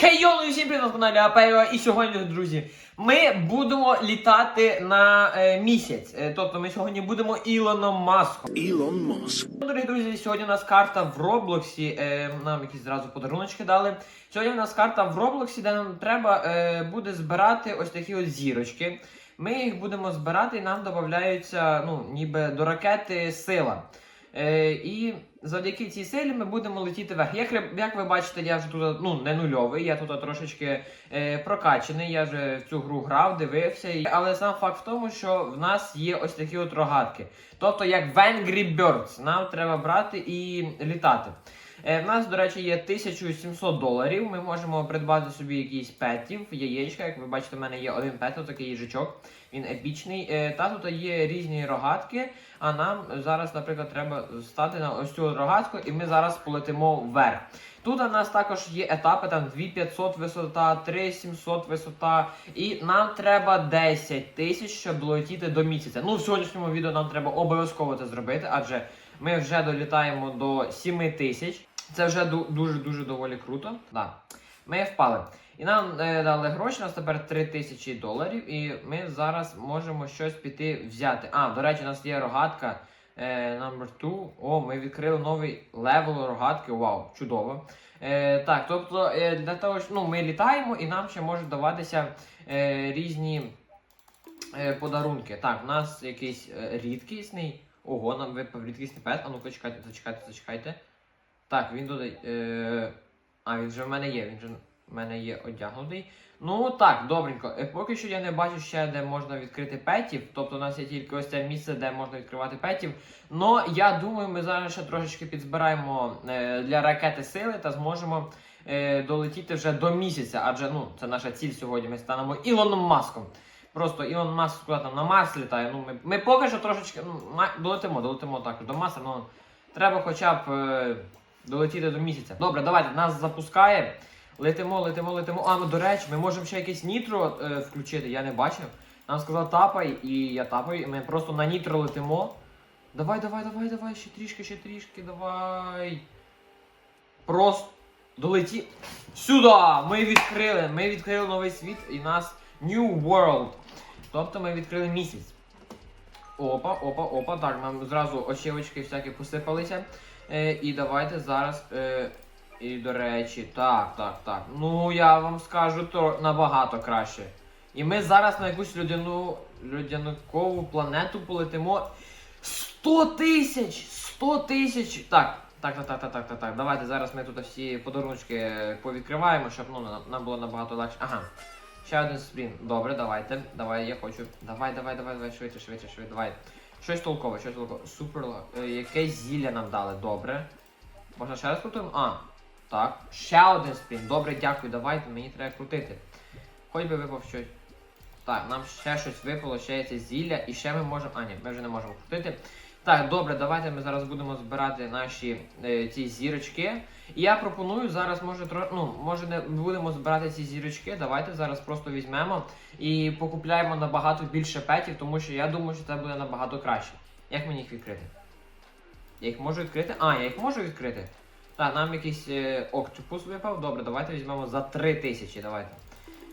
Хей, йоу, всім привіт на каналі Апео. І сьогодні, друзі, ми будемо літати на е, місяць. Е, тобто ми сьогодні будемо Ілоном Маском. Musk. Ну, Дорогі друзі, сьогодні у нас карта в Роблоксі. Е, нам якісь зразу подаруночки дали. Сьогодні у нас карта в Роблоксі, де нам треба е, буде збирати ось такі ось зірочки. Ми їх будемо збирати і нам додаються, ну, ніби до ракети сила. Е, і завдяки цій силі ми будемо летіти вверх. Як, як ви бачите, я вже тут ну, не нульовий, я тут трошечки е, прокачений, я вже в цю гру грав, дивився. Але сам факт в тому, що в нас є ось такі от рогатки. Тобто, як в Birds, нам треба брати і літати. Е, в нас, до речі, є 1700 доларів. Ми можемо придбати собі якісь петів, яєчка. Як ви бачите, в мене є один пет, такий їжачок. Він епічний. Е, та тут є різні рогатки. А нам зараз, наприклад, треба стати на ось цю рогатку, і ми зараз полетимо вверх. Тут у нас також є етапи, там 2500 висота, 3700 висота, і нам треба 10 тисяч, щоб долетіти до місяця. Ну, в сьогоднішньому відео нам треба обов'язково це зробити, адже ми вже долітаємо до 7 тисяч. Це вже дуже-дуже доволі круто. Да. Ми впали. І нам е, дали гроші, у нас тепер 3 тисячі доларів, і ми зараз можемо щось піти взяти. А, до речі, у нас є рогатка е, number 2. О, ми відкрили новий левел рогатки. Вау, чудово. Е, так, тобто, е, для того, що ну, ми літаємо, і нам ще можуть даватися е, різні е, подарунки. Так, у нас якийсь е, рідкісний. Ого, нам випав рідкісний пет. А ну-ка, чекайте, зачекайте, зачекайте. Так, він тут. Е, а, він вже в мене є, він вже в мене є одягнутий. Ну так, добренько. Е, Поки що я не бачу ще, де можна відкрити петів. Тобто у нас є тільки ось це місце, де можна відкривати петів. Но я думаю, ми зараз ще трошечки підзбираємо е, для ракети сили та зможемо е, долетіти вже до місяця. Адже ну, це наша ціль сьогодні. Ми станемо Ілоном Маском. Просто Ілон Маск куди там на Марс літає. Ну, ми, ми поки що трошечки ну, долетимо, долетимо також до Марса, ну треба хоча б е, долетіти до місяця. Добре, давайте нас запускає. Летимо, летимо, летимо. А, ну до речі, ми можемо ще якесь нітро е, включити, я не бачив. Нам сказав тапай, і я тапаю, і ми просто на нітро летимо. Давай, давай, давай, давай, ще трішки, ще трішки, давай. Просто долеті. Сюди! Ми відкрили. Ми відкрили новий світ і нас New World. Тобто ми відкрили місяць. Опа, опа, опа. Так, нам зразу очівочки всякі посипалися. Е, і давайте зараз. Е, і до речі, так, так, так. Ну я вам скажу, то набагато краще. І ми зараз на якусь людяну людяникову планету полетимо. 100 тисяч! 100 тисяч! Так, так, так, так, так, так, так, так. Давайте зараз ми тут всі подарунки повідкриваємо, щоб ну, нам, було набагато легше. Ага. Ще один спрін. Добре, давайте. Давай, я хочу. Давай, давай, давай, давай, швидше, швидше, швидше, давай. Щось толкове, щось толкове. Супер. Е, якесь зілля нам дали, добре. Можна ще раз крутимо? А, так. Ще один спрін. Добре, дякую, давайте, мені треба крутити. Хоч би випав щось. Так, нам ще щось випало, ще є це зілля, і ще ми можемо. А, ні, ми вже не можемо крутити. Так, добре, давайте ми зараз будемо збирати наші е, ці зірочки. І я пропоную зараз, може, тро... ну, може не будемо збирати ці зірочки. Давайте зараз просто візьмемо і покупляємо набагато більше петів, тому що я думаю, що це буде набагато краще. Як мені їх відкрити? Я їх можу відкрити? А, я їх можу відкрити. Так, нам якийсь е, октопус випав. Добре, давайте візьмемо за 3 тисячі. Давайте.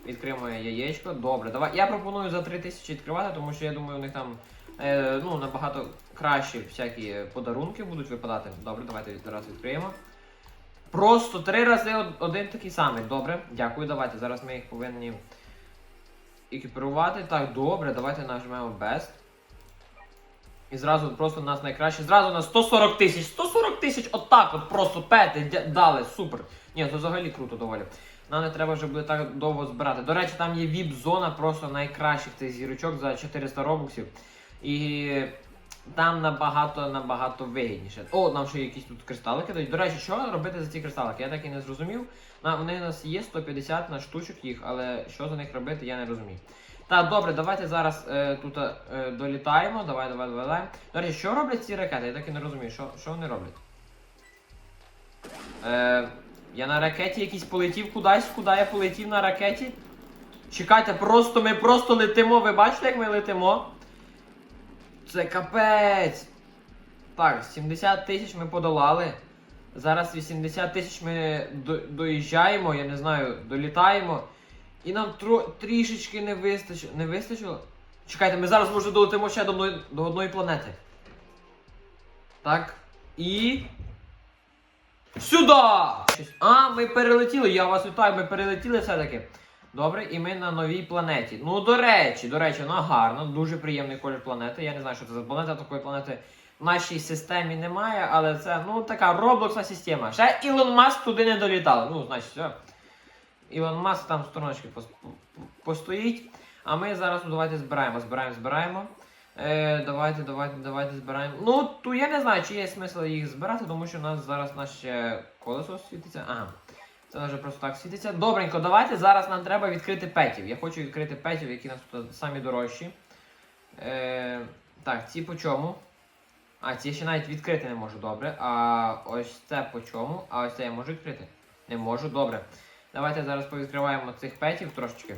Відкриємо яєчко. Добре, давай. Я пропоную за 3 тисячі відкривати, тому що я думаю, у них там е, ну, набагато кращі всякі подарунки будуть випадати. Добре, давайте зараз відкриємо. Просто три рази од- один такий самий. Добре, дякую, давайте. Зараз ми їх повинні екіпірувати. Так, добре, давайте нажмемо Best. І зразу просто у нас найкраще. Зразу у нас 140 тисяч. 140 тисяч отак от просто пети дали. Супер. Ні, це взагалі круто доволі. Нам не треба вже буде так довго збирати. До речі, там є віп-зона просто найкращих цих зірочок за 400 робоксів. І там набагато набагато вигідніше. О, нам ще якісь тут кристалики дають. До речі, що робити за ці кристалики? Я так і не зрозумів. На, вони у нас є 150 на штучок їх, але що за них робити, я не розумію. Так, добре, давайте зараз е, тут е, долітаємо. Давай, давай, давай, давай. До речі, що роблять ці ракети? Я так і не розумію, що, що вони роблять. Е, я на ракеті якийсь полетів кудись, куди я полетів на ракеті. Чекайте, просто ми просто летимо. Ви бачите, як ми летимо? Це капець. Так, 70 тисяч ми подолали. Зараз 80 тисяч ми до- доїжджаємо, я не знаю, долітаємо. І нам тро- трішечки не вистачило. Не вистачило? Чекайте, ми зараз може долетимо ще до одної, до одної планети. Так. І. Сюди! А, ми перелетіли. Я вас вітаю, ми перелетіли все-таки. Добре, і ми на новій планеті. Ну, до речі, до речі, вона гарна, дуже приємний колір планети. Я не знаю, що це за планета, такої планети в нашій системі немає, але це ну така роблоксна система. Ще Ілон Маск туди не долітав. Ну, значить, все. Ілон Маск там стороночки пос- постоїть. А ми зараз ну, давайте збираємо, збираємо, збираємо. Е, давайте, давайте, давайте збираємо. Ну, то я не знаю, чи є смисл їх збирати, тому що у нас зараз наше колесо світиться. Ага. Це вже просто так світиться. Добренько, давайте зараз нам треба відкрити петів. Я хочу відкрити петів, які нас тут самі дорожчі. Е, так, ці по чому? А, ці ще навіть відкрити не можу, добре. А ось це по чому? А ось це я можу відкрити? Не можу, добре. Давайте зараз повідкриваємо цих петів трошечки.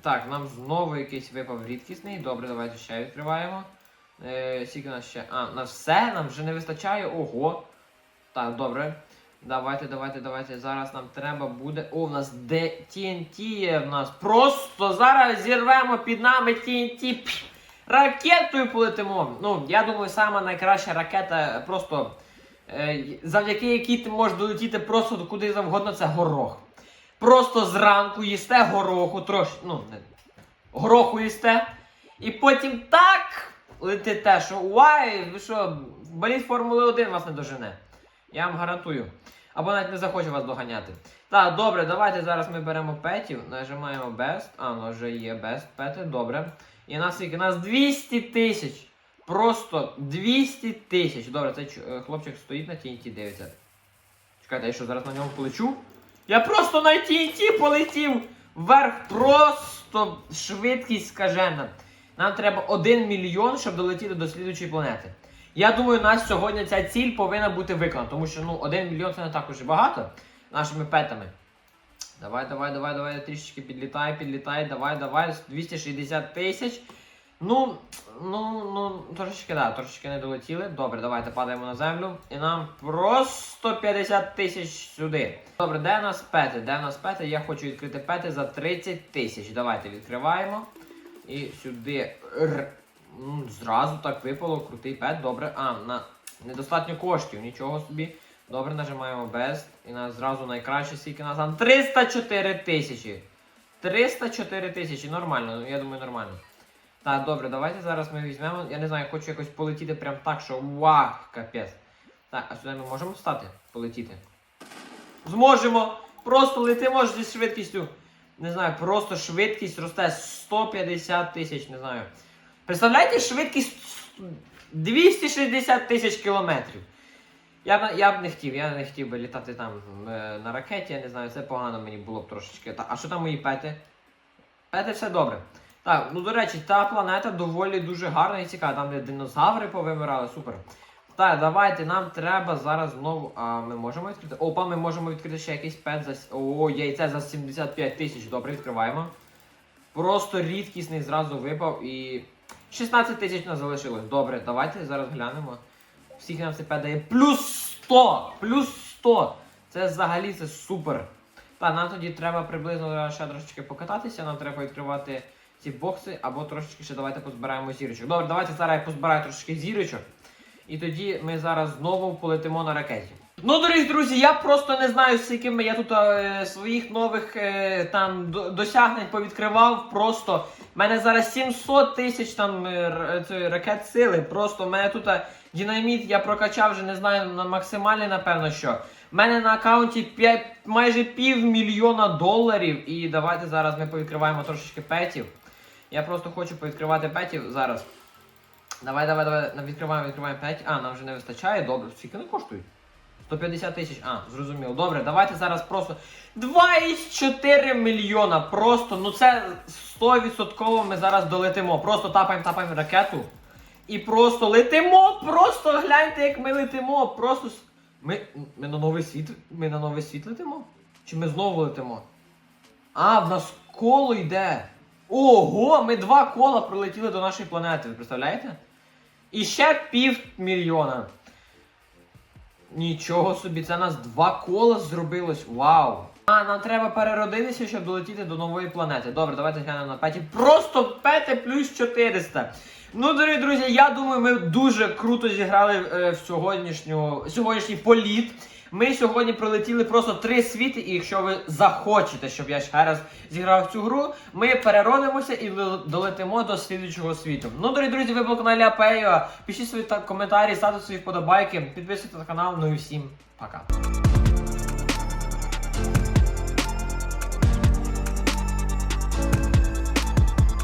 Так, нам знову якийсь випав рідкісний. Добре, давайте ще відкриваємо. Е, скільки у нас ще? А, на все нам вже не вистачає. Ого. Так, добре. Давайте, давайте, давайте. Зараз нам треба буде. О, в нас де TNT є в нас. Просто зараз зірвемо під нами TNT. Пш, Ракетою полетимо. Ну, я думаю, сама найкраща ракета просто. Е, завдяки якій ти можеш долетіти просто куди завгодно, це горох. Просто зранку їсте гороху, трош, ну, не, гороху їсте, і потім так летите, що уай, ви що, боліт Формули 1 вас не дожене. Я вам гарантую. Або навіть не захоче вас доганяти. Так, добре, давайте зараз ми беремо петів, нажимаємо Best. А, ну вже є Best пети, добре. І нас скільки? Нас 200 тисяч. Просто 200 тисяч. Добре, цей е, хлопчик стоїть на TNT, дивиться. Чекайте, я що зараз на ньому полечу? Я просто на TNT полетів вверх. Просто швидкість скажена. Нам треба 1 мільйон, щоб долетіти до слідучої планети. Я думаю, у нас сьогодні ця ціль повинна бути виконана, тому що ну, 1 мільйон це не так уже багато нашими петами. Давай, давай, давай, давай, трішечки підлітай, підлітай, давай, давай, 260 тисяч. Ну, ну, ну, трошечки, да, трошечки не долетіли. Добре, давайте падаємо на землю. І нам просто 50 тисяч сюди. Добре, де в нас пети? Де в нас пети? Я хочу відкрити пети за 30 тисяч. Давайте відкриваємо. І сюди. Зразу так випало, крутий пет, добре. А, на недостатньо коштів, нічого собі. Добре, нажимаємо Best. І нас зразу найкраще, скільки нас там. 304 тисячі. 304 тисячі, нормально, я думаю, нормально. Так, добре, давайте зараз ми візьмемо. Я не знаю, хочу якось полетіти прям так, що вау, капець. Так, а сюди ми можемо встати? Полетіти? Зможемо! Просто летимо зі швидкістю. Не знаю, просто швидкість росте 150 тисяч, не знаю. Представляєте, швидкість 260 тисяч кілометрів. Я б, я б не хотів, я не хотів би літати там е, на ракеті, я не знаю, це погано мені було б трошечки. Та, а що там мої пети? Пети все добре. Так, ну до речі, та планета доволі дуже гарна і цікава, там де динозаври повимирали, супер. Так, давайте, нам треба зараз знову. А ми можемо відкрити? Опа, ми можемо відкрити ще якийсь пет за. О, яйце за 75 тисяч. Добре, відкриваємо. Просто рідкісний зразу випав і. 16 тисяч нас залишилось. Добре, давайте зараз глянемо. Всіх нам це дає. Плюс 100! Плюс 100! Це взагалі це супер. Так, нам тоді треба приблизно ще трошечки покататися, нам треба відкривати ці бокси, або трошечки ще давайте позбираємо зірочок. Добре, давайте зараз я позбираю трошечки зірочок. І тоді ми зараз знову полетимо на ракеті. Ну, дорогі друзі, я просто не знаю, з якими я тут е, своїх нових е, там досягнень повідкривав. Просто в мене зараз 700 тисяч там е, р- ракет сили. Просто в мене тут е, динаміт я прокачав вже не знаю на максимальний, напевно, що. В мене на аккаунті 5, майже півмільйона доларів. І давайте зараз ми повідкриваємо трошечки петів. Я просто хочу повідкривати петів зараз. Давай, давай, давай, відкриваємо, відкриваємо 5. А, нам вже не вистачає, добре. Скільки вони коштують? 150 тисяч. А, зрозуміло. Добре, давайте зараз просто 2,4 мільйона. Просто, ну це 100% ми зараз долетимо. Просто тапаємо, тапаємо ракету. І просто летимо. Просто гляньте, як ми летимо. Просто. Ми, ми на новий світ. Ми на новий світ летимо? Чи ми знову летимо? А, в нас коло йде. Ого, ми два кола прилетіли до нашої планети, ви представляєте? І ще пів мільйона. Нічого собі, це нас два кола зробилось. Вау! А, нам треба переродитися, щоб долетіти до нової планети. Добре, давайте глянемо на петі. Просто пети плюс 400. Ну, дорогі друзі, я думаю, ми дуже круто зіграли е, в сьогоднішню, сьогоднішній політ. Ми сьогодні пролетіли просто три світи, і якщо ви захочете, щоб я ще раз зіграв цю гру, ми переродимося і долетимо до слідчого світу. Ну, дорогі друзі, ви були на каналі Апео. Пишіть свої та- коментарі, ставте свої вподобайки, підписуйтесь на канал. Ну і всім пока.